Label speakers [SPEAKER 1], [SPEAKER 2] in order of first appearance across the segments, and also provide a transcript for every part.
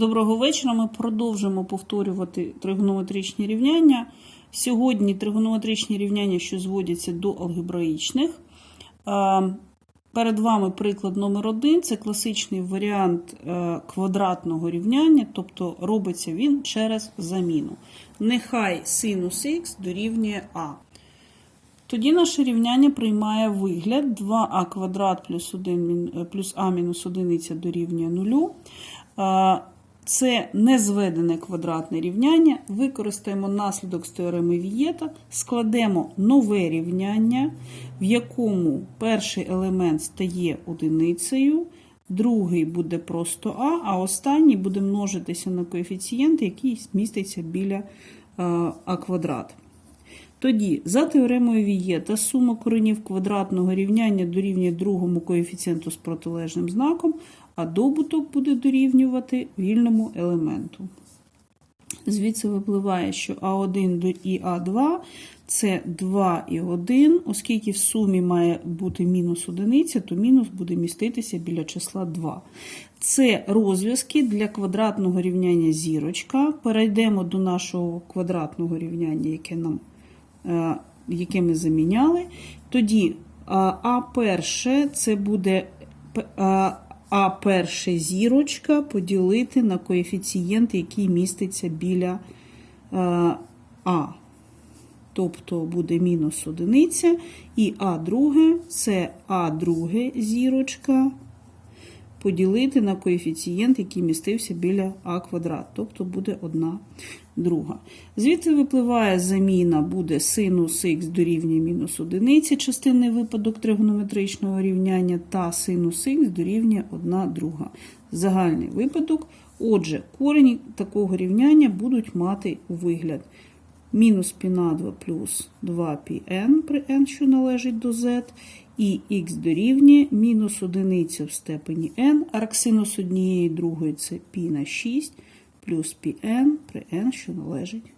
[SPEAKER 1] Доброго вечора. Ми продовжимо повторювати тригонометричні рівняння. Сьогодні тригонометричні рівняння, що зводяться до алгебраїчних. Перед вами приклад номер один. Це класичний варіант е, квадратного рівняння, тобто робиться він через заміну. Нехай синус х дорівнює а. Тоді наше рівняння приймає вигляд 2а квадрат плюс, 1, е, плюс а мінус 1 дорівнює 0. Це незведене квадратне рівняння. Використаємо наслідок з теореми Вієта, складемо нове рівняння, в якому перший елемент стає одиницею, другий буде просто а, а останній буде множитися на коефіцієнт, який міститься біля е, а квадрат. Тоді, за теоремою Вієта, сума коренів квадратного рівняння дорівнює другому коефіцієнту з протилежним знаком, а добуток буде дорівнювати вільному елементу. Звідси випливає, що А1 до і А2 це 2 і 1, оскільки в сумі має бути мінус одиниця, то мінус буде міститися біля числа 2. Це розв'язки для квадратного рівняння зірочка. Перейдемо до нашого квадратного рівняння, яке нам е, яке ми заміняли. Тоді а, А перше це буде п- а, перша зірочка поділити на коефіцієнт, який міститься біля е, А. Тобто буде мінус одиниця, і А друге це А друге зірочка поділити на коефіцієнт, який містився біля а квадрат, тобто буде 1 друга. Звідси випливає заміна, буде синус х дорівнює мінус 1, частинний випадок тригонометричного рівняння, та синус х дорівнює 1 друга. Загальний випадок. Отже, корені такого рівняння будуть мати вигляд Мінус π на 2 плюс 2πn при n, що належить до z, і х дорівнює мінус одиниця в степені n, арксинус однієї другої це π на 6 плюс πn при n, що належить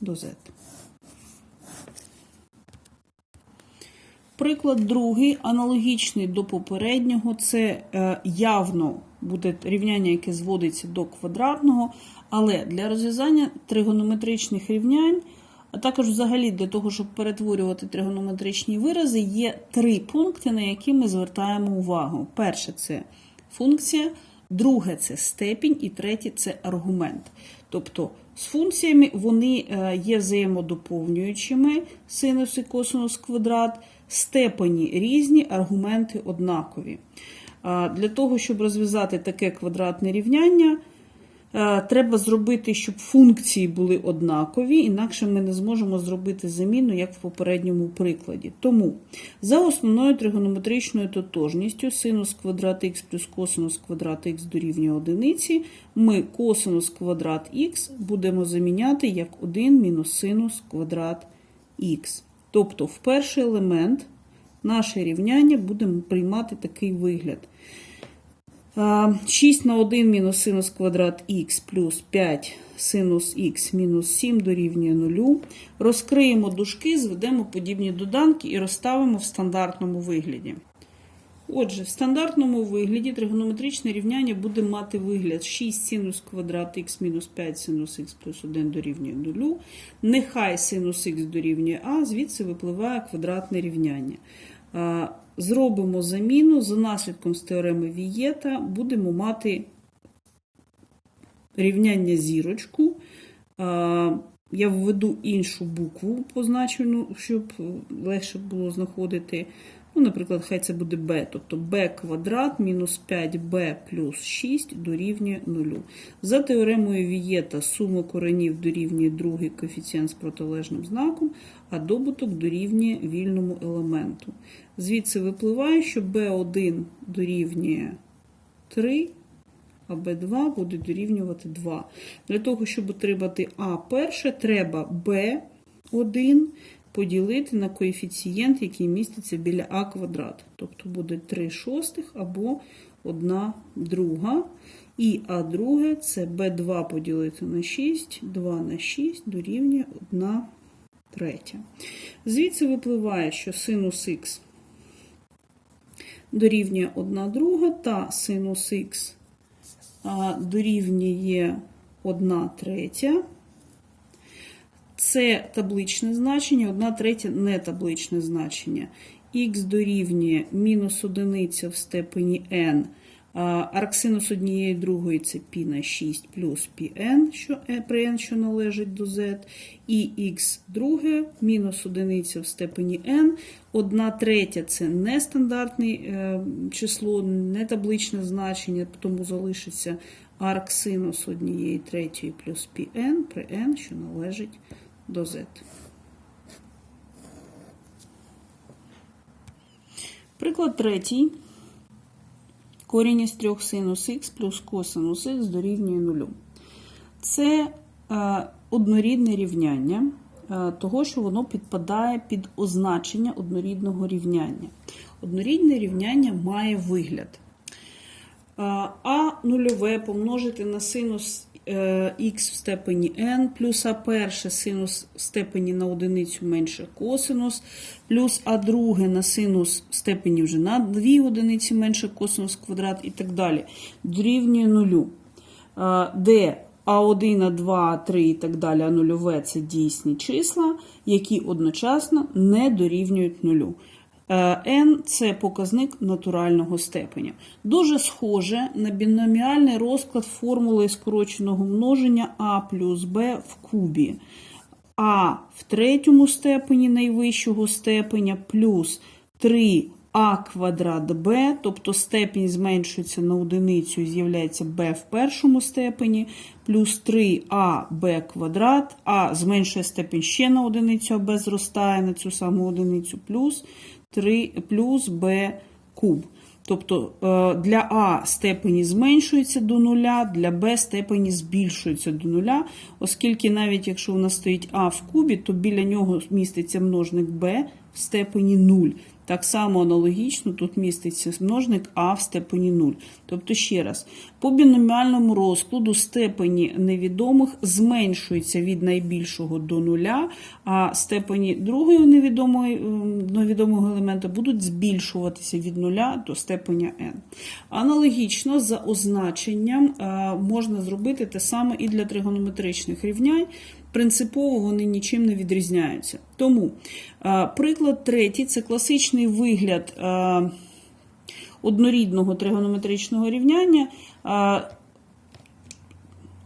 [SPEAKER 1] до z. Приклад другий, аналогічний до попереднього, це е, явно буде рівняння, яке зводиться до квадратного, але для розв'язання тригонометричних рівнянь, а також взагалі для того, щоб перетворювати тригонометричні вирази, є три пункти, на які ми звертаємо увагу. Перше це функція, друге це степінь, і третє це аргумент. Тобто з функціями вони е, є взаємодоповнюючими, синус і косинус квадрат, степені різні, аргументи однакові. Для того, щоб розв'язати таке квадратне рівняння, треба зробити, щоб функції були однакові, інакше ми не зможемо зробити заміну, як в попередньому прикладі. Тому за основною тригонометричною тотожністю синус квадрат х плюс косинус квадрат х дорівнює одиниці, ми косинус квадрат х будемо заміняти як 1 мінус синус квадрат х. Тобто в перший елемент наше рівняння будемо приймати такий вигляд. А, 6 на 1 мінус синус квадрат х плюс 5 синус х мінус 7 дорівнює 0. Розкриємо дужки, зведемо подібні доданки і розставимо в стандартному вигляді. Отже, в стандартному вигляді тригонометричне рівняння буде мати вигляд 6 синус квадрат х мінус 5 синус х плюс 1 дорівнює 0. Нехай синус х дорівнює а, звідси випливає квадратне рівняння. Зробимо заміну за наслідком з теореми Вієта, будемо мати рівняння зірочку. Я введу іншу букву позначену, щоб легше було знаходити. Ну, наприклад, хай це буде b, тобто b квадрат мінус 5b плюс 6 дорівнює 0. За теоремою Вієта сума коренів дорівнює другий коефіцієнт з протилежним знаком, а добуток дорівнює вільному елементу. Звідси випливає, що b1 дорівнює 3, а b2 буде дорівнювати 2. Для того, щоб отримати а перше, треба b1 поділити на коефіцієнт, який міститься біля а квадрат. Тобто буде 3 шостих або 1 друга. І а друге це b2 поділити на 6, 2 на 6 дорівнює 1 третя. Звідси випливає, що синус х дорівнює 1 друга та синус х дорівнює 1 третя. Це табличне значення, 1 третя не табличне значення. Х дорівнює мінус одиниця в степені n. а, Арксинус однієї другої це π на 6 плюс πn, що, е, при n, що належить до z. І х друге мінус одиниця в степені n. 1 третя це нестандартне е, число, не табличне значення, тому залишиться арксинус однієї третьої плюс πn при n, що належить до z. Приклад третій. Корінь із 3 синус х плюс косинус х дорівнює нулю. Це е, однорідне рівняння, е, того, що воно підпадає під означення однорідного рівняння. Однорідне рівняння має вигляд. Е, А нульове помножити на синус х в степені n, плюс а перше синус в степені на одиницю менше косинус, плюс а друге на синус в степені вже на 2 одиниці менше косинус квадрат і так далі. Дорівнює нулю. Е, Де А1, А2, А3 і так далі, а нульове це дійсні числа, які одночасно не дорівнюють нулю. Е, n – це показник натурального степеня. Дуже схоже на біноміальний розклад формули скороченого множення а плюс b в кубі. А в третьому степені найвищого степеня плюс 3а квадрат b, тобто степінь зменшується на одиницю і з'являється b в першому степені, плюс 3аб квадрат, а зменшує степінь ще на одиницю, а b зростає на цю саму одиницю, плюс 3 плюс b куб. Тобто е, для А степені зменшується до нуля, для Б степені збільшується до нуля, оскільки навіть якщо у нас стоїть А в кубі, то біля нього міститься множник Б в степені 0. Так само аналогічно тут міститься множник А в степені 0. Тобто, ще раз, по біноміальному розкладу степені невідомих зменшуються від найбільшого до нуля, а степені другого невідомої, ем, невідомого елемента будуть збільшуватися від нуля до степеня n. Аналогічно, за означенням е, можна зробити те саме і для тригонометричних рівнянь. Принципово вони нічим не відрізняються. Тому приклад третій це класичний вигляд однорідного тригонометричного рівняння.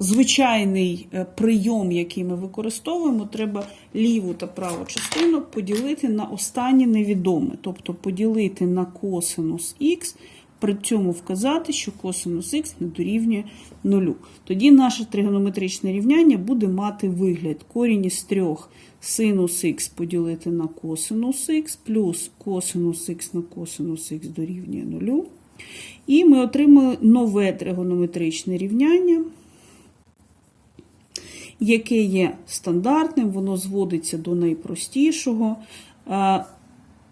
[SPEAKER 1] Звичайний е, прийом, який ми використовуємо, треба ліву та праву частину поділити на останнє невідоме, тобто поділити на косинус х, при цьому вказати, що косинус х не дорівнює нулю. Тоді наше тригонометричне рівняння буде мати вигляд корінь із 3 синус х поділити на косинус х, плюс косинус х на косинус х дорівнює нулю. І ми отримали нове тригонометричне рівняння яке є стандартним, воно зводиться до найпростішого.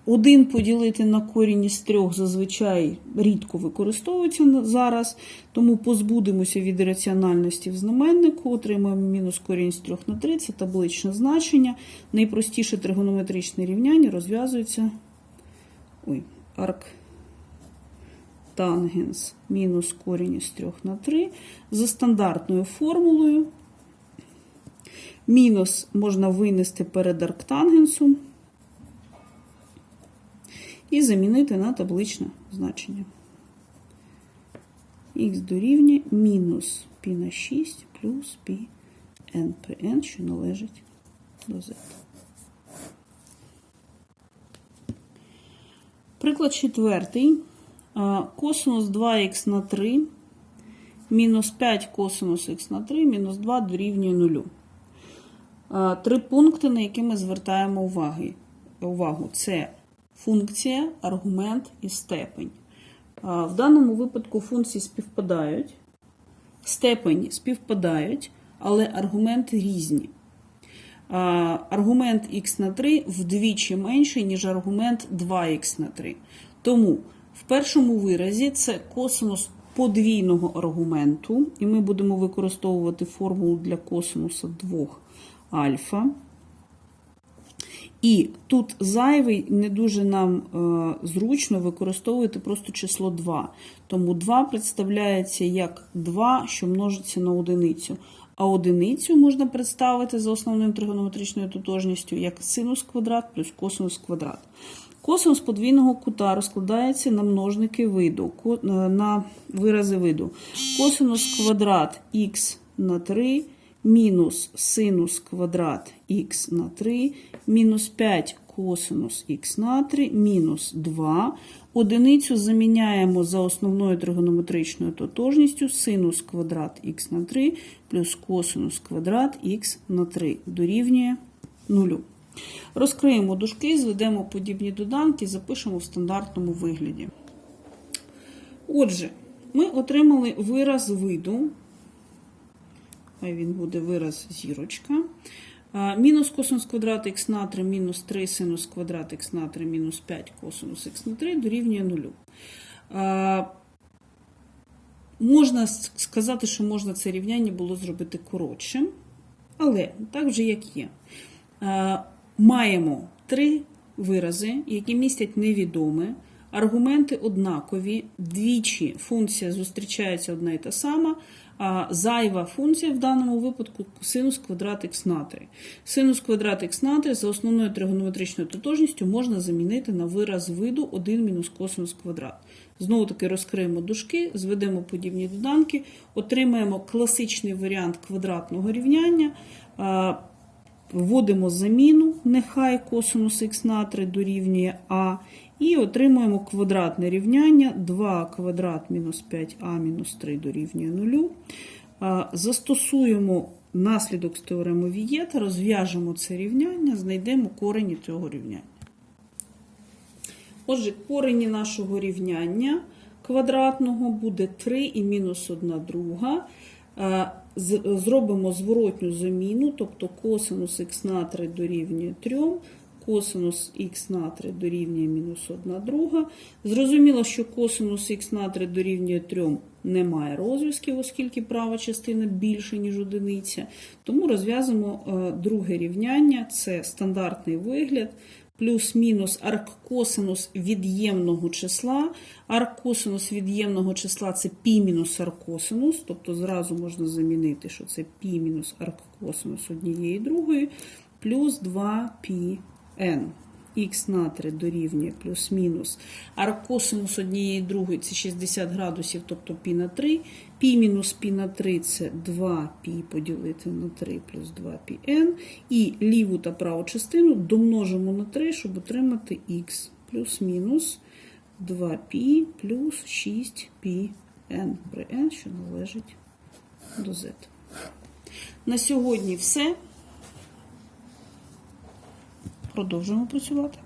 [SPEAKER 1] Один поділити на корінь із трьох зазвичай рідко використовується зараз, тому позбудемося від раціональності в знаменнику, отримаємо мінус корінь з 3 на 3, це табличне значення. Найпростіше тригонометричне рівняння розв'язується ой, арк тангенс мінус корінь із 3 на 3 за стандартною формулою. Мінус можна винести перед арктангенсом і замінити на табличне значення. Х дорівнює мінус π на 6 плюс π n при n, що належить до z. Приклад четвертий. Косинус 2х на 3 мінус 5 косинус х на 3 мінус 2 дорівнює 0. Три пункти, на які ми звертаємо увагу. Це функція, аргумент і степень. В даному випадку функції співпадають, степені співпадають, але аргументи різні. Аргумент х на 3 вдвічі менший, ніж аргумент 2х на 3. Тому в першому виразі це косинус подвійного аргументу, і ми будемо використовувати формулу для косинуса 2 альфа. І тут зайвий не дуже нам е, зручно використовувати просто число 2. Тому 2 представляється як 2, що множиться на одиницю. А одиницю можна представити за основним тригонометричною тотожністю як синус квадрат плюс косинус квадрат. Косинус подвійного кута розкладається на множники виду, е, на вирази виду. Косинус квадрат х на 3 мінус синус квадрат х на 3, мінус 5 косинус х на 3, мінус 2. Одиницю заміняємо за основною тригонометричною тотожністю синус квадрат х на 3 плюс косинус квадрат х на 3 дорівнює 0. Розкриємо дужки, зведемо подібні доданки, запишемо в стандартному вигляді. Отже, ми отримали вираз виду. Він буде вираз зірочка. Мінус косинус квадрат х на 3 мінус 3 синус квадрат х на 3 мінус 5 косинус х на 3 дорівнює 0. Можна сказати, що можна це рівняння було зробити коротшим, але так вже як є. Маємо три вирази, які містять невідоме, аргументи однакові, двічі функція зустрічається одна і та сама, зайва функція в даному випадку синус квадрат х на 3. Синус квадрат х на 3 за основною тригонометричною тотожністю можна замінити на вираз виду 1 мінус косинус квадрат. Знову таки розкриємо дужки, зведемо подібні доданки, отримаємо класичний варіант квадратного рівняння. Вводимо заміну, нехай косинус х на 3 дорівнює а, і отримуємо квадратне рівняння 2 квадрат мінус 5а мінус 3 дорівнює 0. Застосуємо наслідок з теореми Вієта, розв'яжемо це рівняння, знайдемо корені цього рівняння. Отже, корені нашого рівняння квадратного буде 3 і мінус 1 друга. Зробимо зворотню заміну, тобто косинус х на 3 дорівнює 3, косинус х на 3 дорівнює мінус 1 друга. Зрозуміло, що косинус х на 3 дорівнює 3 немає розв'язків, оскільки права частина більше, ніж одиниця. Тому розв'язуємо е, друге рівняння, це стандартний вигляд плюс-мінус арккосинус від'ємного числа. Арккосинус від'ємного числа це π мінус арккосинус, тобто зразу можна замінити, що це π мінус арккосинус однієї другої, плюс 2πn. Х на 3 дорівнює плюс-мінус. Аркосинус однієї і другої це 60 градусів, тобто π на 3. π мінус π на 3 це 2π поділити на 3 плюс 2πn. І ліву та праву частину домножимо на 3, щоб отримати х плюс-мінус 2π плюс 6πn при n, що належить до z. На сьогодні все. Продовжуємо працювати.